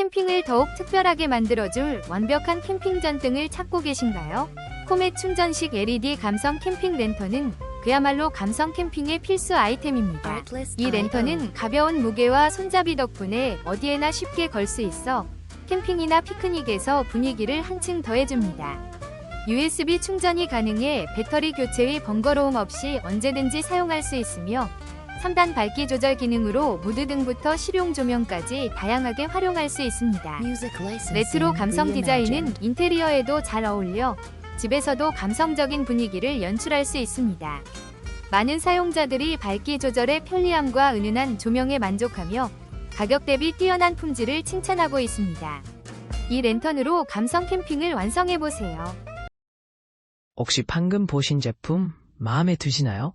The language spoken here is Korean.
캠핑을 더욱 특별하게 만들어줄 완벽한 캠핑 전등을 찾고 계신가요? 코메 충전식 LED 감성 캠핑 랜턴은 그야말로 감성 캠핑의 필수 아이템입니다. 이 랜턴은 가벼운 무게와 손잡이 덕분에 어디에나 쉽게 걸 수 있어 캠핑이나 피크닉에서 분위기를 한층 더해줍니다. USB 충전이 가능해 배터리 교체의 번거로움 없이 언제든지 사용할 수 있으며 3단 밝기 조절 기능으로 무드 등부터 실용 조명까지 다양하게 활용할 수 있습니다. 레트로 감성 디자인은 인테리어에도 잘 어울려 집에서도 감성적인 분위기를 연출할 수 있습니다. 많은 사용자들이 밝기 조절의 편리함과 은은한 조명에 만족하며 가격 대비 뛰어난 품질을 칭찬하고 있습니다. 이 랜턴으로 감성 캠핑을 완성해 보세요. 혹시 방금 보신 제품 마음에 드시나요?